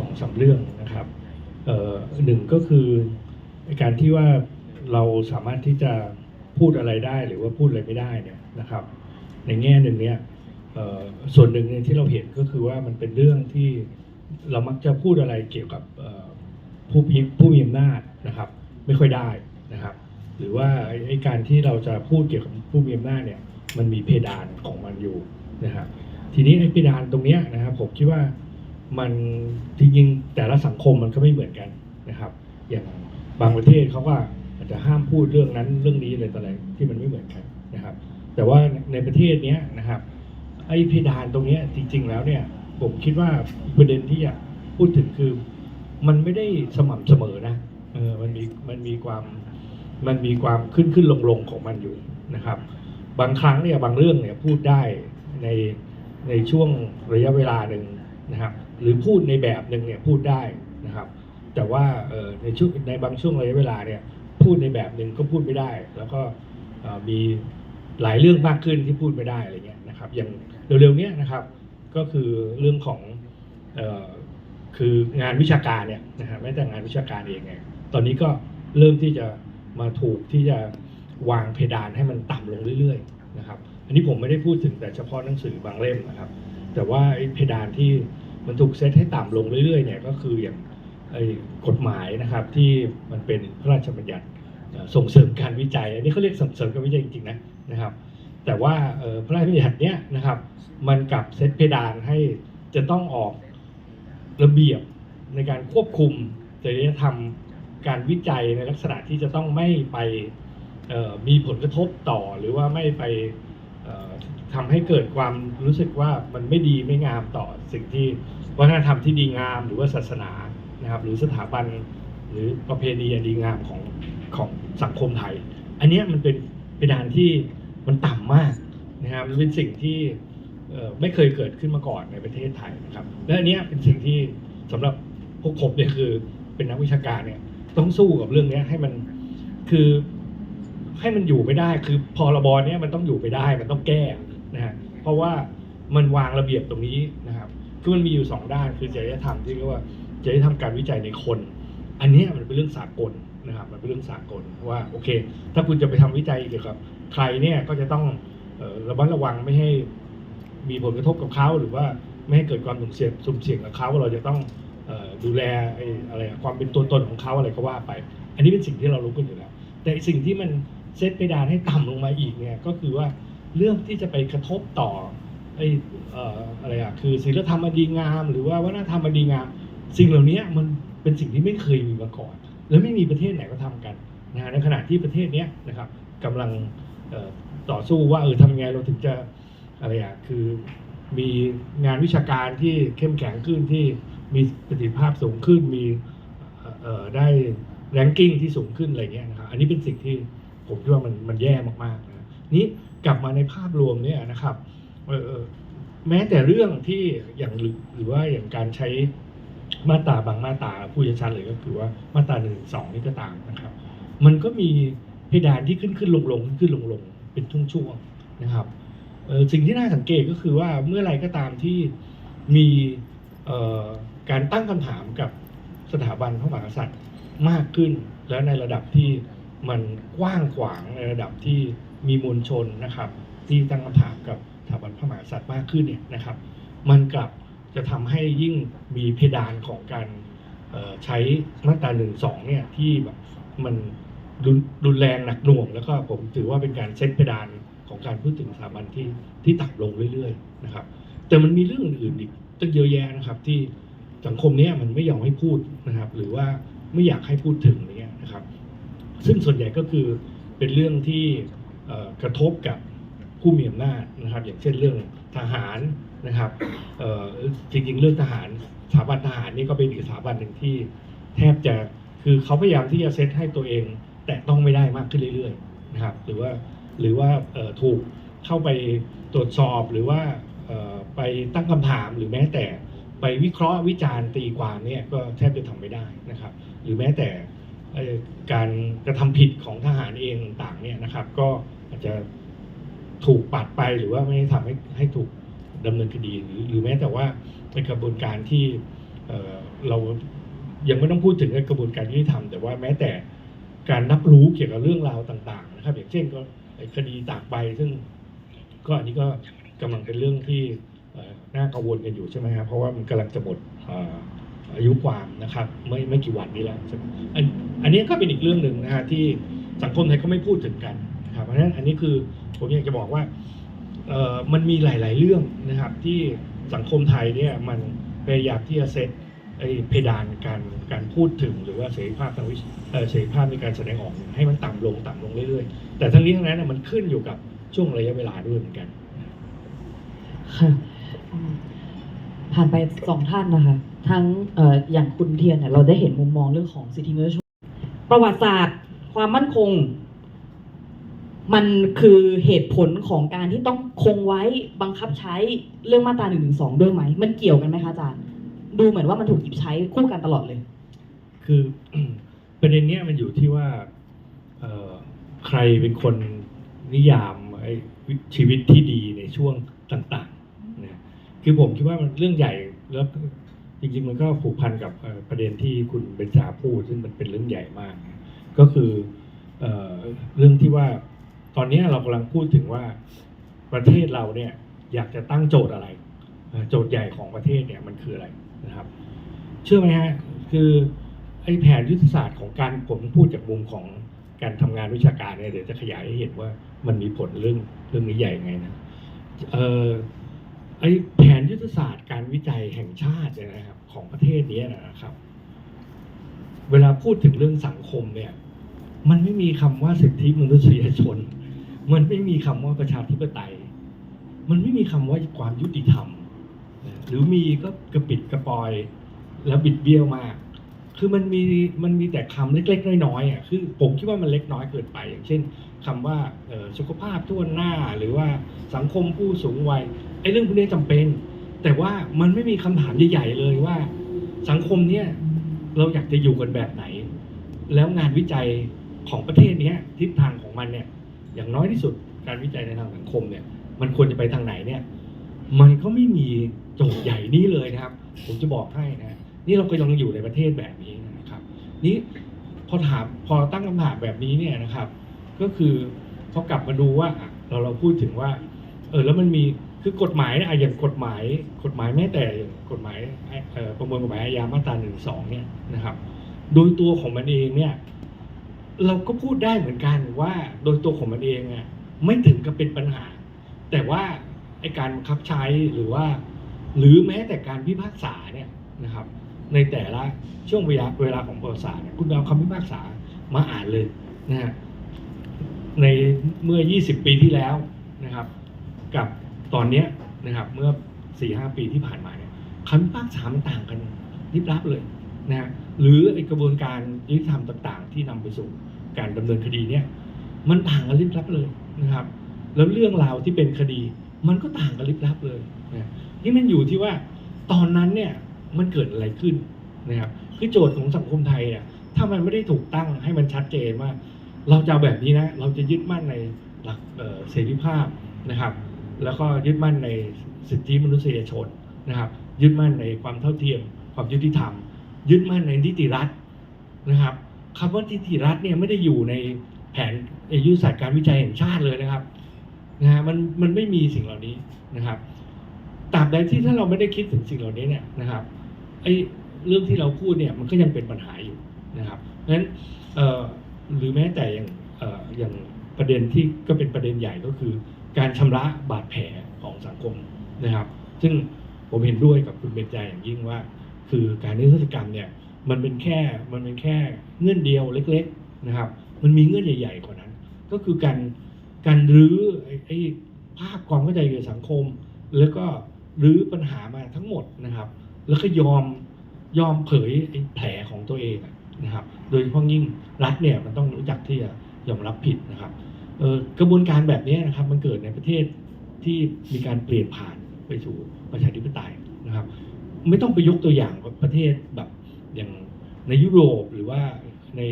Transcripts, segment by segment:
สองสามเรื่องนะครับหนึ่งก็คือการที่ว่าเราสามารถที่จะพูดอะไรได้หรือว่าพูดอะไรไม่ได้เนี่ยนะครับ ในแง่หนึ่งเนี่ยส่วนหนึ่งนที่เราเห็นก็คือว่ามันเป็นเรื่องที่เรามักจะพูดอะไรเกี่ยวกับผู้มีผู้มีอำนาจนะครับ ไม่ค่อยได้นะครับ หรือว่าไอ้ไอ้การที่เราจะพูดเกี่ยวกับผู้มีอำนาจเนี่ยมันมีเพดานของมันอยู่นะครับทีนี้ไอ้เพดานตรงเนี้ยนะครับผมคิดว่า มันจริงๆแต่ละสังคมมันก็ไม่เหมือนกันนะครับ อย่างบางประเทศเขาก็อาจจะห้ามพูดเรื่องนั้นเรื่องนี้อะไรต่ออะไรที่มันไม่เหมือนกันนะครับ แต่ว่าในประเทศเนี้ยนะครับ ไอ้เพดานตรงเนี้ยจริง ๆ แล้วเนี่ย ผมคิดว่าประเด็นที่อยากพูดถึงคือ มันไม่ได้สม่ำเสมอนะเออมันมีมันมีความมันมีความขึ้นขึ้นลงลงของมันอยู่นะครับ บางครั้งเนี่ยบางเรื่องเนี่ยพูดได้ในในช่วงระยะเวลาหนึ่ง นะครับหรือพูดในแบบหนึ่งเนี่ยพูดได้นะครับ แต่ว่าในช่วงในบางช่วงระยะเวลาเนี่ยพูดในแบบหนึ่งก็พูดไม่ได้ แล้วก็มีหลายเรื่องมากขึ้นที่พูดไม่ได้อะไรเงี้ยนะครับอย่างเร็วๆเนี้ยนะครับก็คือเรื่องของออคืองานวิชาการเนี่ยนะฮะแม้แต่งานวิชาการเองเนี่ยตอนนี้ก็เริ่มที่จะมาถูกที่จะวางเพดานให้มันต่ำลงเรื่อยๆนะครับ อันนี้ผมไม่ได้พูดถึงแต่เฉพาะหนังสือบางเล่มนะครับ แต่ว่าไอ้เพดานที่มันถูกเซตให้ต่ำลงเรื่อยๆเนี่ยก็คืออย่างกฎหมายนะครับที่มันเป็นพระราชบัญญัติส่งเสริมการวิจัย อันนี้เขาเรียกส่งเสริมการวิจัยจริงๆนะนะครับ แต่ว่าพระราชบัญญัติเนี้ยนะครับ มันกับเซตเพดานให้จะต้องออกระเบียบในการควบคุมจริยธรรมการวิจัยในลักษณะที่จะต้องไม่ไปมีผลกระทบต่อหรือว่าไม่ไป ทำให้เกิดความรู้สึกว่ามันไม่ดีไม่งามต่อสิ่งที่วัฒนธรรมที่ดีงามหรือว่าศาสนานะครับ หรือสถาบันหรือประเพณีดีงามของของสังคมไทย อันนี้มันเป็นเพดานที่มันต่ำมากนะครับมันเป็นสิ่งที่ไม่เคยเกิดขึ้นมาก่อนในประเทศไทยนะครับ และอันนี้เป็นสิ่งที่สำหรับพวกผมเนี่ยคือเป็นนักวิชาการเนี่ยต้องสู้กับเรื่องนี้ให้มันคือ ให้มันอยู่ไม่ได้ คือพรบเนี้ยมันต้องอยู่ไม่ได้มันต้องแก้นะฮะเพราะว่ามันวางระเบียบตรงนี้นะครับคือมันมีอยู่สองด้านคือจริยธรรมที่เรียกว่าจริยธรรมการวิจัยในคน อันนี้มันเป็นเรื่องสากลนะครับมันเป็นเรื่องสากลว่าโอเค ถ้าคุณจะไปทำวิจัยเกี่ยวกับใครเนี่ยก็จะต้องระมัดระวังไม่ให้มีผลกระทบกับเขาหรือว่าไม่ให้เกิดความสุ่มเสี่ยงสุ่มเสี่ยงกับเขาเราจะต้องดูแลอะไรความเป็นตัวตนของเขาอะไรก็ว่าไป อันนี้เป็นสิ่งที่เรารู้กันอยู่แล้ว แต่สิ่งที่มัน เซตเพดานให้ต่ำลงมาอีกเนี่ยก็คือว่าเรื่องที่จะไปกระทบต่อไอ้อะไรอะคือศีลธรรมอดีงาม หรือว่าวัฒนธรรมอดีงาม สิ่งเหล่านี้มันเป็นสิ่งที่ไม่เคยมีมาก่อน และไม่มีประเทศไหนก็ทำกันนะฮะในขณะที่ประเทศเนี้ยนะครับกำลังต่อสู้ว่าเออทำยังไงเราถึงจะอะไรอะคือมีงานวิชาการที่เข้มแข็งขึ้นที่มีประสิทธิภาพสูงขึ้นมีได้แรงกิ้งที่สูงขึ้นอะไรเงี้ยนะครับอันนี้เป็นสิ่งที่ ผมคิดว่ามันมันแย่มากๆนะนี้กลับมาในภาพรวมเนี่ยนะครับเออแม้แต่เรื่องที่อย่างหรือหรือว่าอย่างการใช้มาตราบางมาตราพูดชัดเลยก็คือว่ามาตราหนึ่งสองนี่ก็ตามนะครับ มันก็มีเพดานที่ขึ้นขึ้นลงลงขึ้นขึ้นลงลงเป็นช่วงๆนะครับสิ่งที่น่าสังเกตก็คือว่าเมื่อไรก็ตามที่มีการตั้งคำถามกับสถาบันพระมหากษัตริย์มากขึ้นแล้วในระดับที่ มันกว้างขวางในระดับที่มีมวลชนนะครับ ที่ตั้งคำถามกับสถาบันพระมหากษัตริย์มากขึ้นเนี่ยนะครับ มันกลับจะทำให้ยิ่งมีเพดานของการใช้มาตราหนึ่งสองเนี่ยที่แบบมันรุนรุนแรงหนักหน่วง แล้วก็ผมถือว่าเป็นการเซตเพดานของการพูดถึงสถาบันที่ที่ต่ำลงเรื่อยๆนะครับ แต่มันมีเรื่องอื่นอีกตั้งเยอะแยะนะครับ ที่สังคมเนี้ยมันไม่ยอมให้พูดนะครับ หรือว่าไม่อยากให้พูดถึงเนี้ยนะครับ ซึ่งส่วนใหญ่ก็คือเป็นเรื่องที่กระทบกับผู้มีอำนาจนะครับ อย่างเช่นเรื่องทหารนะครับจริงๆเรื่องทหารสถาบันทหารนี่ก็เป็นอีกสถาบันหนึ่งที่แทบจะคือเขาพยายามที่จะเซตให้ตัวเอง แต่ต้องไม่ได้มากขึ้นเรื่อยๆนะครับ หรือว่าหรือว่าถูกเข้าไปตรวจสอบหรือว่าไปตั้งคำถามหรือแม้แต่ไปวิเคราะห์วิจารณ์ตีความเนี่ยก็แทบจะทำไม่ได้นะครับ หรือแม้แต่ การกระทำผิดของทหารเองต่างเนี่ยนะครับ ก็อาจจะถูกปัดไปหรือว่าไม่ได้ทำให้ให้ถูกดำเนินคดีหรือหรือแม้แต่ว่าในกระบวนการที่เเรายังไม่ต้องพูดถึงกระบวนการยุติธรรมแต่ว่าแม้แต่การรับรู้เกี่ยวกับเรื่องราวต่างๆ นะครับ อย่างเช่นก็คดีตากใบซึ่งก็อันนี้ก็กำลังเป็นเรื่องที่น่ากังวลกันอยู่ใช่ไหมครับเพราะว่ามันกำลังจะหมดออายุความ นะครับไม่ไม่กี่วันนี้แล้วอันอันนี้ก็เป็นอีกเรื่องหนึ่งนะฮะที่สังคมไทยก็ไม่พูดถึงกันนะครับเพราะฉะนั้นอันนี้คือผมอยากจะบอกว่าเอ่อมันมีหลาย ๆ เรื่องนะครับที่สังคมไทยเนี่ยมันพยายามที่จะเซตไอ้เพดานการการพูดถึงหรือว่าเสรีภาพทางวิชเสรีภาพในการแสดงออกให้มันต่ำลงต่ำลงเรื่อยๆ แต่ทั้งนี้ทั้งนั้นนะมันขึ้นอยู่กับช่วงระยะเวลาด้วยเหมือนกันค่ะ ผ่านไปสองท่านนะคะ ทั้งออย่างคุณเทียนเนี่ยเราได้เห็นมุมมองเรื่องของสิทธิมนุษยชนประวัติศาสตร์ ความมั่นคง มันคือเหตุผลของการที่ต้องคงไว้บังคับใช้เรื่องมาตราหนึ่งหนึ่งสองด้วยไหม มันเกี่ยวกันไหมคะอาจารย์ ดูเหมือนว่ามันถูกหยิบใช้คู่กันตลอดเลย คือประเด็นเนี้ยมันอยู่ที่ว่าใครเป็นคนนิยามชีวิตที่ดีในช่วงต่าง คือผมคิดว่ามันเรื่องใหญ่แล้วจริงๆมันก็ผูกพันกับประเด็นที่คุณเบญจาพูด ซึ่งมันเป็นเรื่องใหญ่มาก ก็คือเอเรื่องที่ว่าตอนนี้เรากำลังพูดถึงว่าประเทศเราเนี่ยอยากจะตั้งโจทย์อะไร โจทย์ใหญ่ของประเทศเนี่ยมันคืออะไรนะครับ เชื่อไหมฮะคือไอ้แผนยุทธศาสตร์ของการผมพูดจากมุมของการทำงานวิชาการเนี่ยเดี๋ยวจะขยายให้เห็นว่ามันมีผลเรื่องเรื่องนี้ใหญ่ไงนะเออไอ้ ศาสตร์การวิจัยแห่งชาติเนี่ยนะครับ ของประเทศนี้นะครับ เวลาพูดถึงเรื่องสังคมเนี่ย มันไม่มีคำว่าสิทธิมนุษยชน มันไม่มีคำว่าประชาธิปไตย มันไม่มีคำว่าความยุติธรรม หรือมีก็กระปิดกระปอย แล้วบิดเบี้ยวมาก คือมันมีมันมีแต่คำเล็ก ๆ น้อยๆอะคือผมคิดว่ามันเล็กน้อยเกินไป อย่างเช่นคำว่าสุขภาพทั่วหน้าหรือว่าสังคมผู้สูงวัยไอ้เรื่องพวกนี้จำเป็น แต่ว่ามันไม่มีคำถามใหญ่ๆเลยว่า สังคมเนี้ยเราอยากจะอยู่กันแบบไหน แล้วงานวิจัยของประเทศนี้ทิศทางของมันเนี่ย อย่างน้อยที่สุดการวิจัยในทางสังคมเนี่ย มันควรจะไปทางไหนเนี่ย มันก็ไม่มีโจทย์ใหญ่นี้เลยนะครับ ผมจะบอกให้นะนี่เราก็ยังอยู่ในประเทศแบบนี้นะครับ นี่พอถามพอตั้งคำถามแบบนี้เนี่ยนะครับ ก็คือพอกลับมาดูว่าเราเราพูดถึงว่า เออแล้วมันมี คือกฎหมายเนี่ยอะอย่างกฎหมายกฎหมายแม้แต่กฎหมายเอ่อประมวลกฎหมายอาญามาตราหนึ่งสองเนี่ยนะครับ โดยตัวของมันเองเนี่ย เราก็พูดได้เหมือนกันว่าโดยตัวของมันเองอะไม่ถึงกับเป็นปัญหา แต่ว่าไอการบังคับใช้หรือว่า หรือแม้แต่การพิพากษาเนี่ยนะครับ ในแต่ละช่วงเวลาเวลาของประวัติศาสตร์เนี่ยคุณเอาคำพิพากษามาอ่านเลยนะฮะในเมื่อ 20 ปีที่แล้วนะครับ กับ ตอนเนี้นะครับเมื่อ4-5ปีที่ผ่านมาเนี่ยคำพิพากษามันต่างกันริบลับเลยนะฮะหรือไอกระบวนการยุติธรรมต่าง ๆ ที่นำไปสู่การดำเนินคดีเนี่ยมันต่างกันลิบลับเลยนะครับ แล้วเรื่องราวที่เป็นคดี มันก็ต่างกันลิบลับเลยนะนี่มันอยู่ที่ว่าตอนนั้นเนี่ยมันเกิดอะไรขึ้นนะครับคือโจทย์ของสังคมไทยเนี่ยถ้ามันไม่ได้ถูกตั้งให้มันชัดเจนว่า เราจะแบบนี้นะ เราจะยึดมั่นในหลักเสรีภาพนะครับ แล้วก็ยึดมั่นในสิทธิมนุษยชนนะครับ ยึดมั่นในความเท่าเทียม ความยุติธรรม ยึดมั่นในนิติรัฐนะครับคำว่านิติรัฐเนี่ยไม่ได้อยู่ในแผนยุทธศาสตร์การวิจัยแห่งชาติเลยนะครับนะฮะมันมันไม่มีสิ่งเหล่านี้นะครับตราบใดที่ถ้าเราไม่ได้คิดถึงสิ่งเหล่านี้เนี่ยนะครับไอ้เรื่องที่เราพูดเนี่ยมันก็ยังเป็นปัญหาอยู่นะครับเพราะฉะนั้นหรือแม้แต่อย่างอย่างประเด็นที่ก็เป็นประเด็นใหญ่ก็คือ การชำระบาดแผลของสังคมนะครับ ซึ่งผมเห็นด้วยกับคุณเบญจาอย่างยิ่งว่า คือการนิรโทษกรรมเนี่ยมันเป็นแค่มันเป็นแค่เงื่อนเดียวเล็ก ๆนะครับ มันมีเงื่อนใหญ่ๆกว่านั้น ก็คือการการรื้อไอ้ไอภาพความเข้าใจเกี่ยวกับสังคม แล้วก็รื้อปัญหามาทั้งหมดนะครับ แล้วก็ยอมยอมเผยไอ้แผลของตัวเองนะครับ โดยเฉพาะยิ่งรัฐเนี่ยมันต้องรู้จักที่จะยอมรับผิดนะครับ กระบวนการแบบนี้นะครับมันเกิดในประเทศที่มีการเปลี่ยนผ่านไปสู่ประชาธิปไตยนะครับ ไม่ต้องไปยกตัวอย่างประเทศแบบอย่างในยุโรปหรือว่าใน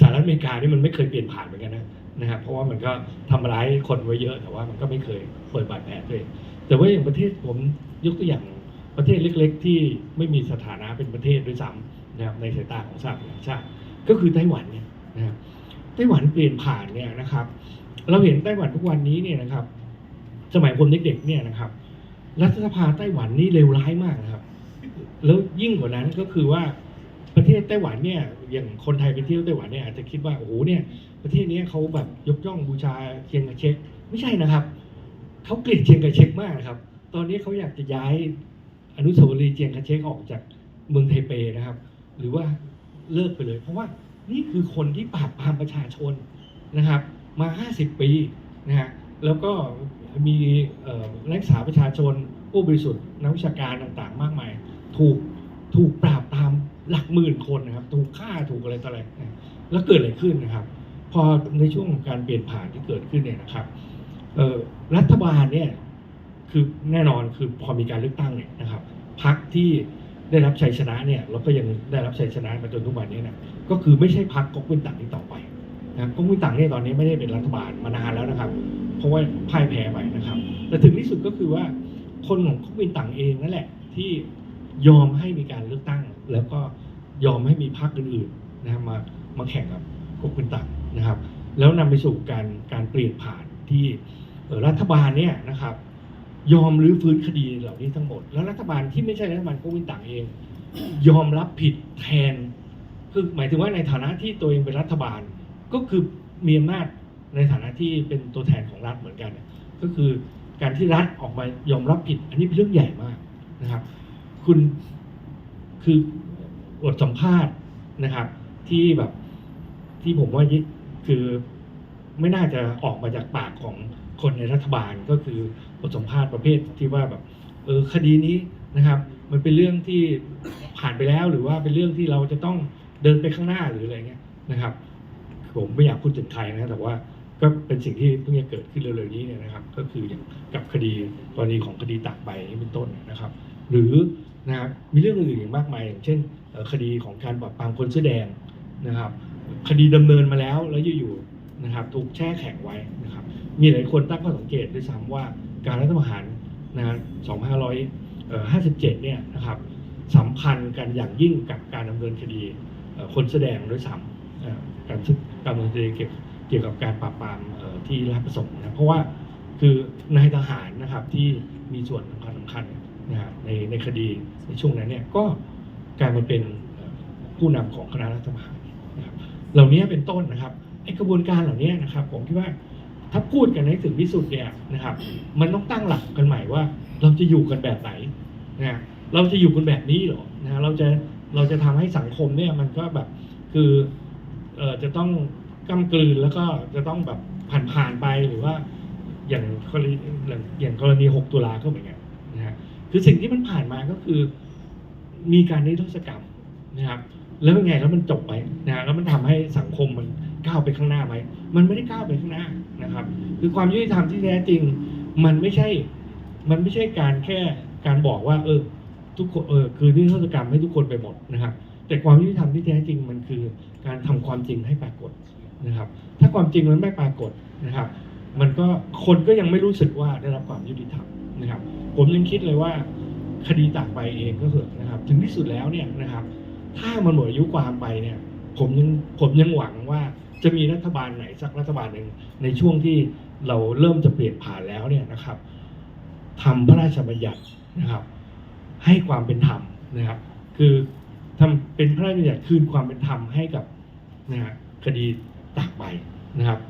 สหรัฐอเมริกานี่มันไม่เคยเปลี่ยนผ่านเหมือนกันนะนะครับเพราะว่ามันก็ทำร้ายคนไว้เยอะแต่ว่ามันก็ไม่เคยเปิดบาดแผลตัวเองแต่ว่าอย่างประเทศผมยกตัวอย่างประเทศเล็ก ๆ ที่ไม่มีสถานะเป็นประเทศด้วยซ้ำนะครับในสายตาของสหประชาชาติก็คือไต้หวันเนี่ยนะครับ ไต้หวันเปลี่ยนผ่านเนี่ยนะครับ เราเห็นไต้หวันทุกวันนี้เนี่ยนะครับ สมัยผมเด็กๆเนี่ยนะครับ รัฐสภาไต้หวันนี่เลวร้ายมากนะครับ แล้วยิ่งกว่านั้นก็คือว่าประเทศไต้หวันเนี่ยอย่างคนไทยไปเที่ยวไต้หวันเนี่ยอาจจะคิดว่าโอ้โหเนี่ยประเทศนี้เขาแบบยกย่องบูชาเชียงกาเช็กไม่ใช่นะครับเขาเกลียดเชียงกาเช็กมากครับ ตอนนี้เขาอยากจะย้ายอนุสาวรีย์เชียงกาเช็กออกจากเมืองไทเปนะครับ หรือว่าเลิกไปเลย เพราะว่า นี่คือคนที่ปราบปรามประชาชนนะครับ มา 50 ปีนะฮะแล้วก็มีเอ่อนักศึกษาประชาชนผู้บริสุทธิ์นักวิชาการต่างๆ มากมาย ถูกถูกปราบตามหลักหมื่นคนนะครับ ถูกฆ่าถูกอะไรต่ออะไรนะแล้วเกิดอะไรขึ้นนะครับ พอในช่วงของการเปลี่ยนผ่านที่เกิดขึ้นเนี่ยนะครับรัฐบาลเนี่ยคือแน่นอนคือพอมีการเลือกตั้งเนี่ยนะครับพรรคที่ ได้รับชัยชนะเนี่ยแล้วก็ยังได้รับชัยชนะมาจนทุกวันนี้นะก็คือไม่ใช่พรรคก๊กมินตั๋งอีกต่อไปนะครับก๊กมินตั๋งเนี่ยตอนนี้ไม่ได้เป็นรัฐบาลมานานแล้วนะครับ เพราะว่าพ่ายแพ้ไปนะครับ แต่ถึงที่สุดก็คือว่าคนของก๊กมินตั๋งเองนั่นแหละ ที่ยอมให้มีการเลือกตั้ง แล้วก็ยอมให้มีพรรคอื่นๆนะครับมามาแข่งกับก๊กมินตั๋งนะครับ แล้วนำไปสู่การการเปลี่ยนผ่านที่รัฐบาลเนี่ยนะครับ ยอมรื้อฟื้นคดีเหล่านี้ทั้งหมด แล้วรัฐบาลที่ไม่ใช่รัฐบาลก๊กมินตั๋งเอง ยอมรับผิดแทน คือหมายถึงว่าในฐานะที่ตัวเองเป็นรัฐบาล ก็คือมีอำนาจในฐานะที่เป็นตัวแทนของรัฐเหมือนกัน ก็คือการที่รัฐออกมายอมรับผิด อันนี้เป็นเรื่องใหญ่มากนะครับ คุณคือบทสัมภาษณ์นะครับ ที่แบบที่ผมว่าคือไม่น่าจะออกมาจากปากของคนในรัฐบาลก็คือ บทสัมภาษณ์ประเภทที่ว่าแบบเออคดีนี้นะครับ มันเป็นเรื่องที่ผ่านไปแล้วหรือว่าเป็นเรื่องที่เราจะต้องเดินไปข้างหน้าหรืออะไรเงี้ยนะครับ ผมไม่อยากพูดถึงใครนะแต่ว่าก็เป็นสิ่งที่เพิ่งจะเกิดขึ้นเร็วๆนี้เนี่ยนะครับ ก็คืออย่างกับคดีกรณีของคดีตากใบนี่เป็นต้นนะครับ หรือนะครับมีเรื่องอื่นๆอย่างมากมายอย่างเช่น คดีของการปราบปรามคนเสื้อแดงนะครับ คดีดำเนินมาแล้วแล้วอยู่ๆนะครับถูกแช่แข็งไว้นะครับ มีหลายคนตั้งข้อสังเกตด้วยซ้ำว่าการรัฐประหารนะ2557 เนี่ยนะครับสัมพันธ์กันอย่างยิ่งกับการดำเนินคดีคนแสดงด้วยซ้ำการการดำเนินคดีเกี่ยวกับการปราบปรามเอ่อที่ราชประสงค์นะเพราะว่าคือนายทหารนะครับที่มีส่วนสำคัญสำคัญนะในในคดีในช่วงนั้นเนี่ยก็กลายมาเป็นผู้นำของคณะรัฐประหารนะครับเหล่านี้เป็นต้นนะครับไอ้กระบวนการเหล่านี้นะครับผมคิดว่า ถ้าพูดกันให้ถึงที่สุดเนี่ยนะครับ มันต้องตั้งหลักกันใหม่ว่า เราจะอยู่กันแบบไหนนะเราจะอยู่กันแบบนี้เหรอนะเราจะเราจะทำให้สังคมเนี่ยมันก็แบบคือเอ่อจะต้องก้ากลืนแล้วก็จะต้องแบบผ่านผ่านๆไปหรือว่า อย่างกรณีอย่างกรณี 6 ตุลาก็เหมือนกันนะฮะคือสิ่งที่มันผ่านมาก็คือ มีการนิรโทษกรรมนะครับ แล้วเป็นไงแล้วมันจบไปนะฮะแล้วมันทำให้สังคมมัน ก้าวไปข้างหน้าไหมมันไม่ได้ก้าวไปข้างหน้านะครับ คือความยุติธรรมที่แท้จริง มันไม่ใช่ มันไม่ใช่การแค่การบอกว่า เออ ทุกคนเออคือนิรโทษกรรมให้ทุกคนไปหมดนะครับ แต่ความยุติธรรมที่แท้จริงมันคือการทำความจริงให้ปรากฏนะครับ ถ้าความจริงมันไม่ปรากฏนะครับ มันก็คนก็ยังไม่รู้สึกว่าได้รับความยุติธรรมนะครับ ผมยังคิดเลยว่าคดีต่างไปเองก็เถอะนะครับ ถึงที่สุดแล้วเนี่ยนะครับ ถ้ามันหมดอายุความไปเนี่ย ผมยังผมยังหวังว่า จะมีรัฐบาลไหนสักรัฐบาลหนึ่งในช่วงที่เราเริ่มจะเปลี่ยนผ่านแล้วเนี่ยนะครับทำพระราชบัญญัตินะครับ ให้ความเป็นธรรมนะครับ คือทำเป็นพระราชบัญญัติคืนความเป็นธรรมให้กับนะฮะคดีต่างไปนะครับ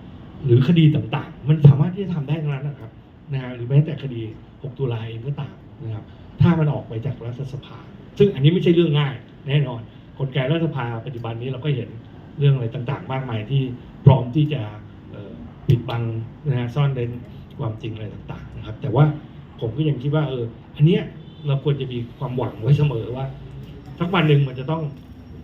หรือคดีต่างๆ มันสามารถที่จะทำได้ทั้งนั้นนะครับนะฮะหรือแม้แต่คดี 6 ตุลาเองก็ตามนะครับ ถ้ามันออกไปจากรัฐสภา ซึ่งอันนี้ไม่ใช่เรื่องง่ายแน่นอนกลไกรัฐสภาปัจจุบันนี้เราก็เห็น เรื่องอะไรต่างๆ มากมายที่พร้อมที่จะปิดบังนะฮะซ่อนเร้นความจริงอะไรต่างๆนะครับ แต่ว่าผมก็ยังคิดว่าเอออันเนี้ยเราควรจะมีความหวังไว้เสมอว่าสักวันหนึ่งมันจะต้อง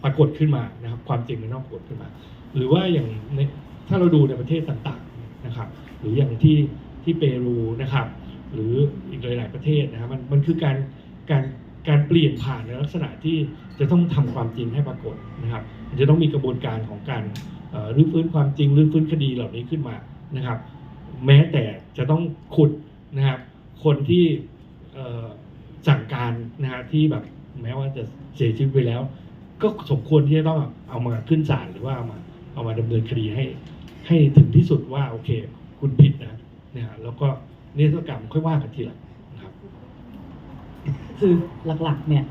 ปรากฏขึ้นมานะครับ ความจริงมันต้องปรากฏขึ้นมา หรือว่าอย่างในถ้าเราดูในประเทศต่างๆนะครับ หรืออย่างที่ที่เปรูนะครับ หรืออีกหลาย ๆประเทศนะครับมันมันคือการการการเปลี่ยนผ่านในลักษณะที่จะต้องทำความจริงให้ปรากฏนะครับ จะต้องมีกระบวนการของการรื้อฟื้นความจริงรื้อฟื้นคดีเหล่านี้ขึ้นมานะครับ แม้แต่จะต้องขุดนะครับคนที่สั่งการนะฮะที่แบบแม้ว่าจะเสียชีวิตไปแล้ว ก็สมควรที่จะต้องเอามาขึ้นศาลหรือว่าเอามาเอามาดำเนินคดีให้ ให้ถึงที่สุดว่าโอเค คุณผิดนะนะฮะแล้วก็นิรโทษกรรมค่อยว่ากันทีหลังนะครับ คือหลักๆเนี่ย